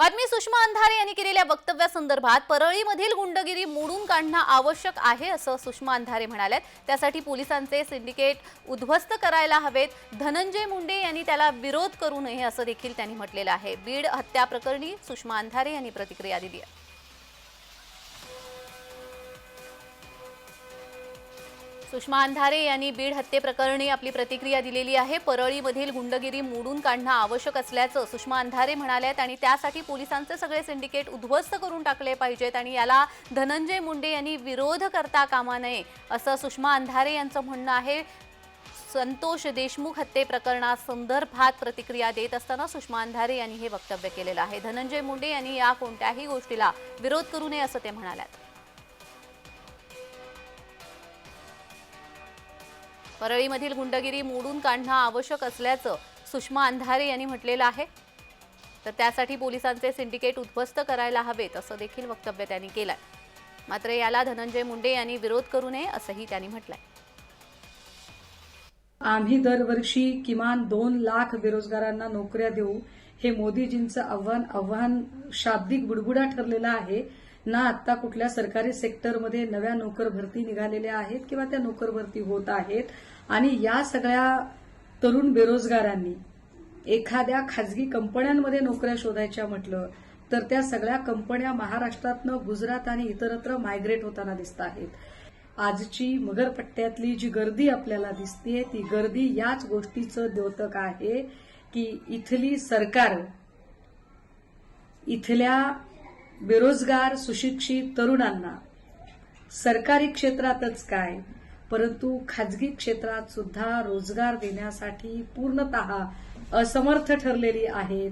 बातमी सुषमा अंधारे यांनी केलेल्या वक्तव्यासंदर्भात परळीमधील गुंडगिरी मोडून काढणं आवश्यक आहे असं सुषमा अंधारे म्हणाल्यात. त्यासाठी पोलिसांचे सिंडिकेट उद्ध्वस्त करायला हवेत. धनंजय मुंडे यांनी त्याला विरोध करू नये असं देखील त्यांनी म्हटलेलं आहे. बीड हत्या प्रकरणी सुषमा अंधारे यांनी प्रतिक्रिया दिली आहे. सुषमा अंधारे यांनी बीड हत्येप्रकरणी आपली प्रतिक्रिया दिलेली आहे. परळीमधील गुंडगिरी मोडून काढणं आवश्यक असल्याचं सुषमा अंधारे म्हणाल्यात आणि त्यासाठी पोलिसांचे सगळे सिंडिकेट उद्ध्वस्त करून टाकले पाहिजेत आणि याला धनंजय मुंडे यांनी विरोध करता कामा नये असं सुषमा अंधारे यांचं म्हणणं आहे. संतोष देशमुख हत्ये प्रकरणासंदर्भात प्रतिक्रिया देत असताना सुषमा अंधारे यांनी हे वक्तव्य केलेलं आहे. धनंजय मुंडे यांनी या कोणत्याही गोष्टीला विरोध करू नये असं ते म्हणाल्यात. परळीमधील गुंडगिरी मोडून काढणं आवश्यक असल्याचं सुषमा अंधारे यांनी म्हटलेलं आहे. तर त्यासाठी पोलिसांचे सिंडिकेट उद्ध्वस्त करायला हवेत असं देखील वक्तव्य त्यांनी केलंय. मात्र याला धनंजय मुंडे यांनी विरोध करू नये असंही त्यांनी म्हटलंय. आम्ही दरवर्षी किमान दोन लाख बेरोजगारांना नोकऱ्या देऊ हे मोदीजींचं आव्हान आव्हान शाब्दिक बुडबुडा ठरलेला आहे. ना आता कुठल्या सरकारी सेक्टरमध्ये नव्या नोकर भरती निघालेल्या आहेत किंवा त्या नोकर भरती होत आहेत? आणि या सगळ्या तरुण बेरोजगारांनी एखाद्या खाजगी कंपन्यांमध्ये नोकऱ्या शोधायच्या म्हटलं तर त्या सगळ्या कंपन्या महाराष्ट्रातनं गुजरात आणि इतरत्र मायग्रेट होताना दिसत आहेत. आजची मगरपट्ट्यातली जी गर्दी आपल्याला दिसते ती गर्दी याच गोष्टीचं द्योतक आहे की इथली सरकार इथल्या बेरोजगार सुशिक्षित तरुणांना सरकारी क्षेत्रातच काय परंतु खाजगी क्षेत्रात सुद्धा रोजगार देण्यासाठी पूर्णतः असमर्थ ठरलेली आहेत.